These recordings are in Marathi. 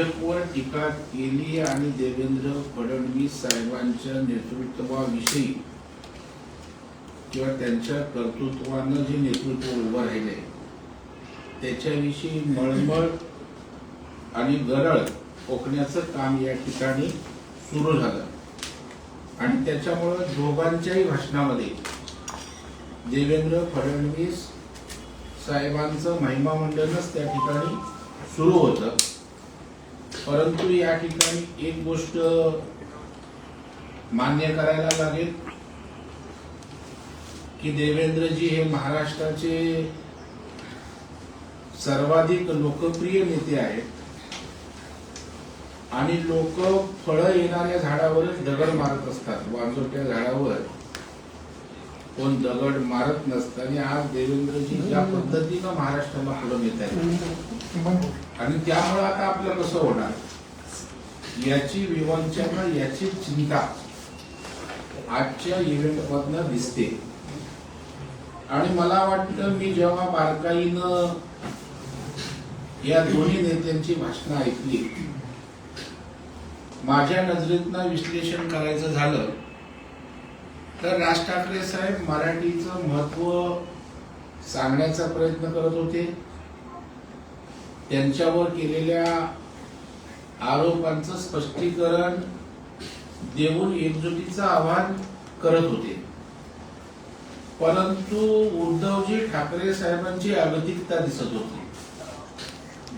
भाजपवर टीका केली आणि देवेंद्र फडणवीस साहेबांच्या नेतृत्वाविषयी किंवा त्यांच्या कर्तृत्वानं जे नेतृत्व उभं राहिले त्याच्याविषयी मळमळ आणि गरळ ओकण्याचं काम या ठिकाणी सुरू झालं. आणि त्याच्यामुळं दोघांच्याही भाषणामध्ये देवेंद्र फडणवीस साहेबांचं महिमा मंडळच त्या ठिकाणी सुरू होतं. परंतु या ठिकाणी एक गोष्ट मान्य करायला लागेल की देवेंद्रजी हे महाराष्ट्राचे सर्वाधिक लोकप्रिय नेते आहेत आणि लोक फळं येणाऱ्या झाडावरच दगड मारत असतात. वाजोट्या झाडावर कोण दगड मारत नसतं आणि आज देवेंद्रजी ज्या पद्धतीनं महाराष्ट्राला पुढे नेत आहेत आणि त्यामुळे आता आपलं कसं होणार? याची विवंचना याची चिंता आजच्या इव्हेंट मधनं दिसते. आणि मला वाटतं मी जेव्हा बारकाईनं या दोन्ही नेत्यांची भाषणं ऐकली माझ्या नजरेतनं विश्लेषण करायचं झालं तर राज ठाकरे साहेब मराठीचं महत्त्व सांगण्याचा प्रयत्न करत होते. त्यांच्यावर केलेल्या आरोपांचं स्पष्टीकरण देऊन एकजुटीचं आवाहन करत होते. परंतु उद्धवजी ठाकरे साहेबांची अगतिकता दिसत होती.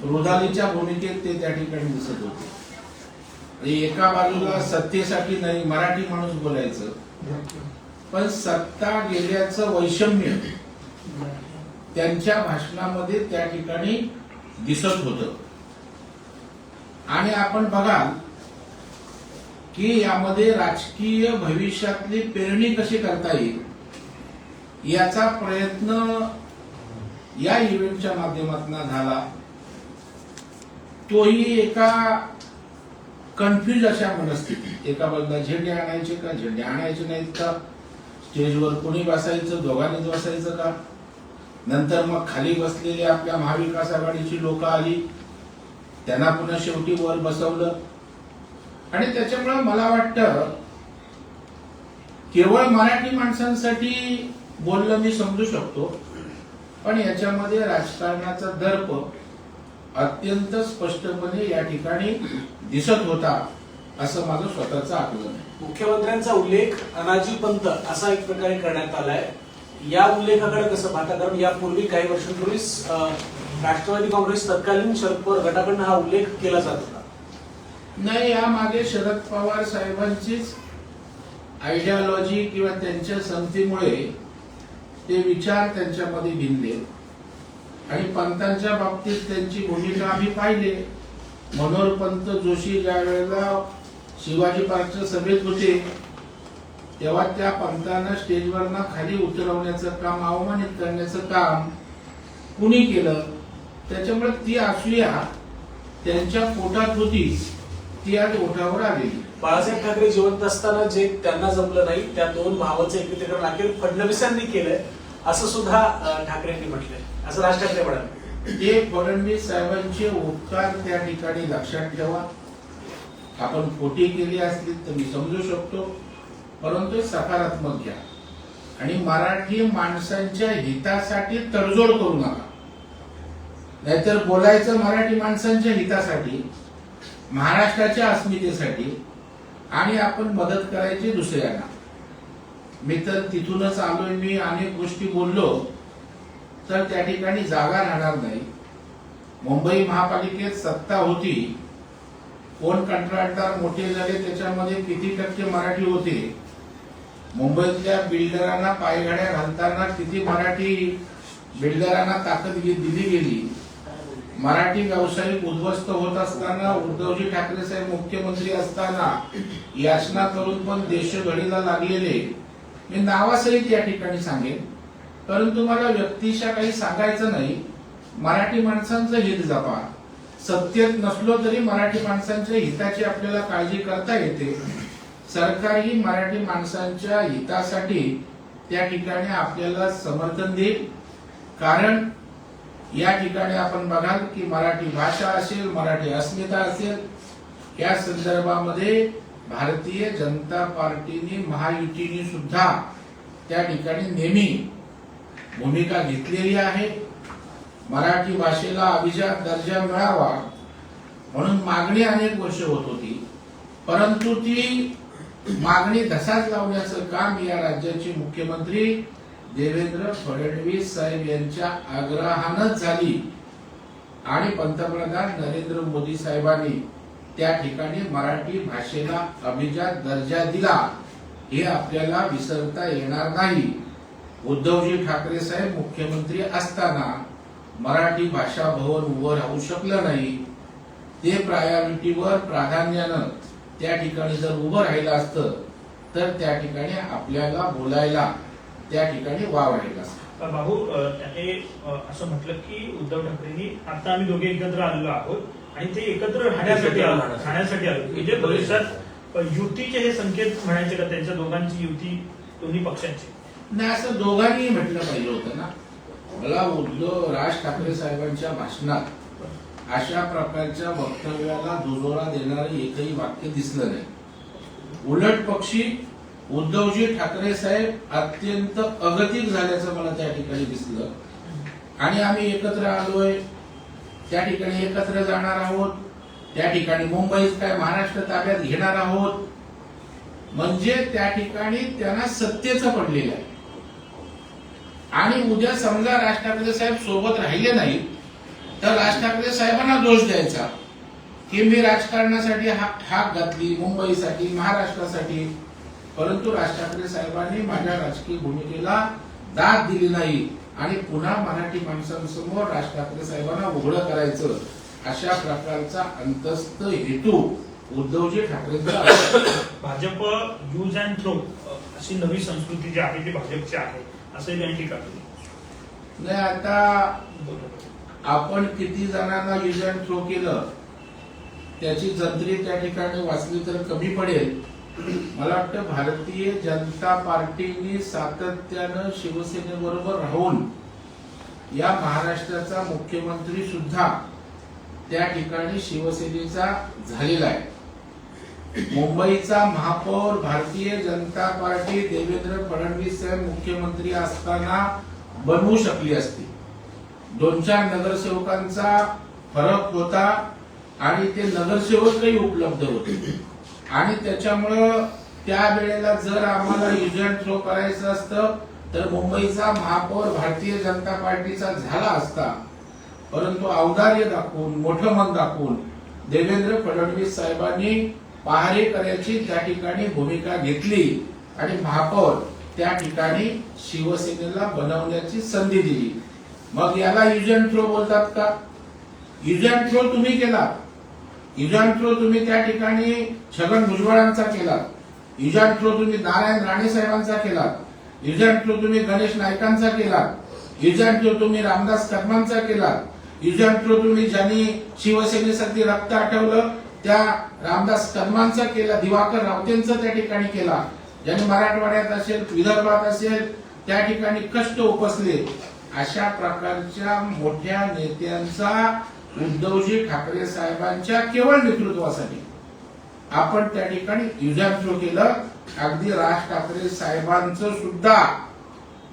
रुदालीच्या भूमिकेत ते त्या ठिकाणी दिसत होते. एका बाजूला सत्तेसाठी नाही मराठी माणूस बोलायचं. पण सत्ता गेल्याचं वैषम्य त्यांच्या भाषणामध्ये त्या ठिकाणी दिसत होत. आणि आपण बघाल की यामध्ये राजकीय भविष्यातली पेरणी कशी करता येईल याचा प्रयत्न या इव्हेंटच्या माध्यमातून झाला. तोही एका कन्फ्युज अशा मनस्थिती एका बाजूला झेंडे आणायचे का झेंडे आणायचे नाहीत का? स्टेजवर कोणी बसायचं दोघांनीच बसायचं का? नंतर मग खाली बसलेली आपल्या महाविकास आघाडीची लोक आली. त्यांना पुन्हा शेवटी वर बसवलं. आणि त्याच्यामुळे मला वाटतं केवळ मराठी माणसांसाठी बोलणं मी समजू शकतो पण याच्यामध्ये राजकारणाचा दर्प अत्यंत स्पष्टपणे या ठिकाणी दिसत होता असं माझं स्वतःचं आकलन आहे. मुख्यमंत्र्यांचा उल्लेख अनाजी पंत असा एक प्रकारे करण्यात आलाय. या उल्लेखाकडे कसं पाहता कारण यापूर्वी काही वर्षांपूर्वीच राष्ट्रवादी काँग्रेस तत्कालीन शरद पवार गटाकडनं हा उल्लेख केला जात होता. नाही यामागे शरद पवार साहेबांचीच आयडियालॉजी किंवा त्यांच्या संतीमुळे ते विचार त्यांच्यामध्ये भिनले. आणि पंतांच्या बाबतीत त्यांची भूमिका आम्ही पाहिले. मनोहर पंत जोशी ज्या वेळेला शिवाजी पार्कच्या सभेत होते तेव्हा त्या पंतांना स्टेजवरनं खाली उतरवण्याचं काम अवमानित करण्याचं काम कुणी केलं? त्याच्यामुळे ती असूया त्यांच्या पोटात होती ती आज ओठावर आलेली. बाळासाहेब ठाकरे जिवंत असताना जे त्यांना जमलं नाही त्या दोन भावाचं एकत्रीकरण अखेर फडणवीसांनी केलंय असं सुद्धा ठाकरेंनी म्हटलंय. असं राज ठाकरे म्हणाले. ते फडणवीस साहेबांचे उपकार त्या ठिकाणी लक्षात ठेवा. आपण खोटी केली असली तर मी समजू शकतो. परंतु सकारात्मक घ्या. आणि मराठी माणसांच्या हितासाठी तडजोड करू नका. नाहीतर बोलायचं मराठी माणसांच्या हितासाठी महाराष्ट्राच्या अस्मितेसाठी आणि आपण मदत करायची दुसऱ्यांना. मी तर तिथूनच आलोय मी अनेक गोष्टी बोललो तर त्या ठिकाणी जागा राहणार नाही. मुंबई महापालिकेत सत्ता होती. कोण कंत्राटदार मोठे झाले त्याच्यामध्ये किती टक्के मराठी होते? मुंबईतल्या बिल्डरांना पायघड्या घालताना किती मराठी बिल्डरांना ताकद दिली गेली. मराठी व्यावसायिक उद्ध्वस्त होत असताना उद्धवजी ठाकरे साहेब मुख्यमंत्री असताना याचना करून पण देश घडीला लागलेले. मी नावासहित या ठिकाणी सांगेन. परंतु मला व्यक्तीशा काही सांगायचं नाही. मराठी माणसांचं हित जपा. सत्तेत नसलो तरी मराठी माणसांच्या हिताची आपल्याला काळजी करता येते. सरकार ही मराठी माणसांच्या हितासाठी त्या ठिकाणी आपल्याला समर्थन देईल. कारण या ठिकाणी आपण बघाल की मराठी भाषा असेल मराठी अस्मिता असेल या संदर्भामध्ये भारतीय जनता पार्टीने महायुतीने सुद्धा त्या ठिकाणी नेहमी भूमिका घेतलेली आहे. मराठी भाषेला अभिजात दर्जा मिळावा म्हणून मागणी अनेक वर्ष होत होती. परंतु ती मागणी धसाच लावण्याचं काम या राज्याचे मुख्यमंत्री देवेंद्र फडणवीस साहेब यांच्या आग्रहानच झाली. आणि पंतप्रधान नरेंद्र मोदी साहेबांनी त्या ठिकाणी मराठी भाषेला अभिजात दर्जा दिला. हे आपल्याला विसरता येणार नाही. उद्धवजी ठाकरे साहेब मुख्यमंत्री असताना मराठी भाषा भवन उभं राहू शकलं नाही. ते प्रायोरिटीवर प्राधान्यानं त्या ठिकाणी जर उभं राहिलं असतं तर त्या ठिकाणी आपल्याला बोलायला त्या ठिकाणी वाव राहिला असतं. भाऊ अ, असं म्हटलं की उद्धव ठाकरेंनी आता आम्ही दोघे एकत्र आलेलो आहोत आणि ते एकत्र राहण्यासाठी आलो राहण्यासाठी. आलो. म्हणजे भविष्यात युतीचे हे संकेत म्हणायचे का त्यांच्या दोघांची युती दोन्ही पक्षांची? नाही असं दोघांनी म्हटलं पाहिजे होतं ना. मला उद्धव राज ठाकरे साहेबांच्या भाषणात अशा प्रकारच्या वक्तव्याला दुजोरा देणारे एकही वाक्य दिसलं नाही. उलट पक्षी उद्धवजी ठाकरे साहेब अत्यंत अगतिक झाल्याचं मला त्या ठिकाणी दिसलं. आणि आम्ही एकत्र आलोय. त्या ठिकाणी एकत्र जाणार आहोत. त्या ठिकाणी मुंबईत काय महाराष्ट्र ताब्यात घेणार आहोत. म्हणजे त्या ठिकाणी त्यांना सत्तेचं पडलेलं आहे. आणि उद्या समजा राज ठाकरे साहेब सोबत राहिले नाहीत तर राज ठाकरे साहेबांना दोष द्यायचा. की मी राजकारणासाठी हा- हाक घातली मुंबईसाठी महाराष्ट्रासाठी. परंतु राज ठाकरे साहेबांनी माझ्या राजकीय भूमिकेला दाद दिली नाही. आणि पुन्हा मराठी माणसांसमोर राज ठाकरे साहेबांना उघडं करायचं अशा प्रकारचा अंतस्थ हेतू उद्धवजी ठाकरेंचा आहे. भाजप यूज अँड थ्रो अशी नवी संस्कृती जी आहे ती भाजपची आहे असं त्यांनी टीका केली. नाही आता आपण किती जणांना युज अँड थ्रो केलं त्याची जंत्री त्या ठिकाणी वाचली तर कमी पडेल. मला वाटतं भारतीय जनता पार्टीने सातत्यानं शिवसेनेबरोबर राहून या महाराष्ट्राचा मुख्यमंत्री सुद्धा त्या ठिकाणी शिवसेनेचा झालेला आहे. मुंबईचा महापौर भारतीय जनता पार्टी देवेंद्र फडणवीस साहेब मुख्यमंत्री असताना बनवू शकली असती. दोन चार नगरसेवकांचा फरक होता आणि ते नगरसेवकही उपलब्ध होते. आणि त्याच्यामुळं त्या वेळेला जर आम्हाला युजन थ्रो करायचं असतं तर मुंबईचा महापौर भारतीय जनता पार्टीचा झाला असता. परंतु औदार्य दाखवून मोठं मन दाखवून देवेंद्र फडणवीस साहेबांनी पहारेकऱ्याची त्या ठिकाणी भूमिका घेतली आणि महापौर त्या ठिकाणी शिवसेनेला बनवण्याची संधी दिली. मग याला युज अँड थ्रो बोलतात का? युजन थ्रो तुम्ही केला. युजन थ्रो तुम्ही त्या ठिकाणी छगन भुजबळांचा केला. युजन थ्रो तुम्ही नारायण राणे साहेबांचा केला. युजन थ्रो तुम्ही गणेश नायकांचा केला. युजन थ्रो तुम्ही रामदास कदमांचा केला. युजन थ्रो तुम्ही ज्यांनी शिवसेनेसाठी रक्त आठवलं त्या रामदास कदमांचा केला. दिवाकर रावतेंचा त्या ठिकाणी केला. ज्यांनी मराठवाड्यात असेल विदर्भात असेल त्या ठिकाणी कष्ट उपसले. अशा प्रकारच्या मोठ्या नेत्यांचा उद्धवजी ठाकरे साहेबांच्या केवळ नेतृत्वासाठी आपण त्या ठिकाणी युजन थ्रो केलं अगदी राज ठाकरे साहेबांचं सुद्धा.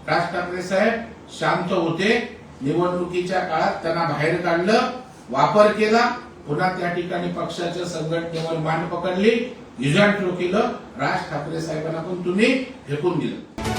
राज ठाकरे साहेब शांत होते. निवडणुकीच्या काळात त्यांना बाहेर काढलं वापर केला पुन्हा त्या ठिकाणी पक्षाच्या संघटनेवर मान पकडली युजन थ्रो केलं राज ठाकरे साहेबांना पण तुम्ही फेकून दिलं.